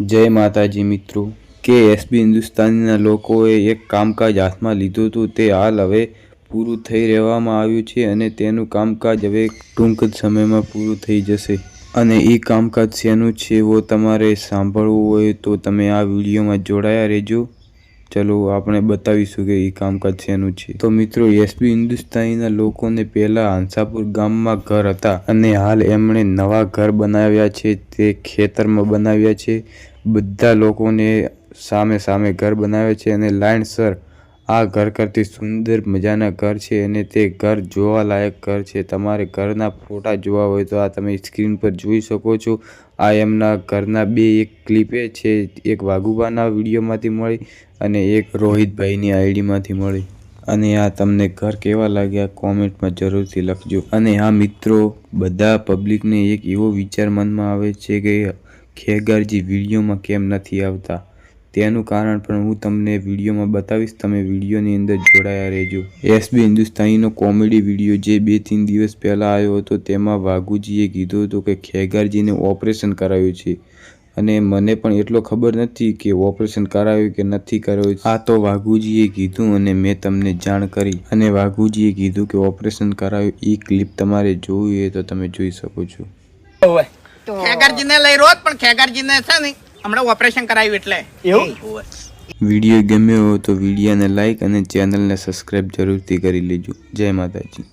જય માતાજી મિત્રો. કે એસબી હિન્દુસ્તાનીના લોકોએ એક કામકાજ હાથમાં લીધું હતું તે હાલ હવે પૂરું થઈ રહેવામાં આવ્યું છે અને તેનું કામકાજ હવે ટૂંક જ સમયમાં પૂરું થઈ જશે. અને એ કામકાજ શેનું છે, વો તમારે સાંભળવું હોય તો તમે આ વિડીયોમાં જોડાયા રહેજો. ચલો આપણે બતાવીશું કે એ કામકાજ શેનું છે. તો મિત્રો એસબી હિન્દુસ્તાનીના લોકોને પહેલા હંસાપુર ગામમાં ઘર હતા અને હાલ એમણે નવા ઘર બનાવ્યા છે, તે ખેતરમાં બનાવ્યા છે. બધા લોકોને સામે સામે ઘર બનાવ્યા છે અને લાઇનસર આ ઘર કરતી સુંદર મજાના ઘર છે અને તે ઘર જોવા લાયક ઘર છે. તમારે ઘરના ફોટા જોવા હોય તો આ તમે સ્ક્રીન પર જોઈ શકો છો. આ એમના ઘરના બે એક ક્લિપે છે, એક વાઘુબાના વિડીયોમાંથી મળી અને એક રોહિતભાઈની આઈડીમાંથી મળી. અને આ તમને ઘર કેવા લાગ્યા કોમેન્ટમાં જરૂરથી લખજો. અને આ મિત્રો, બધા પબ્લિકને એક એવો વિચાર મનમાં આવે છે કે ખેગારજી વિડીયોમાં કેમ નથી આવતા? તેનું કારણ પણ હું તમને વિડીયોમાં બતાવીશ. તમે વિડીયોની અંદર જોડાયા રહેજો. એસબી હિન્દુસ્તાનીનો કોમેડી વીડિયો જે બે ત્રણ દિવસ પહેલાં આવ્યો હતો, તેમાં વાઘુજીએ કીધું હતું કે ખેગારજીને ઓપરેશન કરાવ્યું છે. અને મને પણ એટલો ખબર નથી કે ઓપરેશન કરાવ્યું કે નથી કરાવ્યું આ તો વાઘુજીએ કીધું અને મેં તમને જાણ કરી. અને વાઘુજીએ કીધું કે ઓપરેશન કરાવ્યું એ ક્લિપ તમારે જોવી હોય તો તમે જોઈ શકો છો. ખેગારજીને લઈ રોત પણ ખેગારજીને છે ને હમણાં ઓપરેશન કરાવ્યું એટલે. એવું? વીડિયો ગમ્યો હોય તો વિડીયોને લાઈક અને ચેનલને સબસ્ક્રાઈબ જરૂરથી કરી લેજો. જય માતાજી.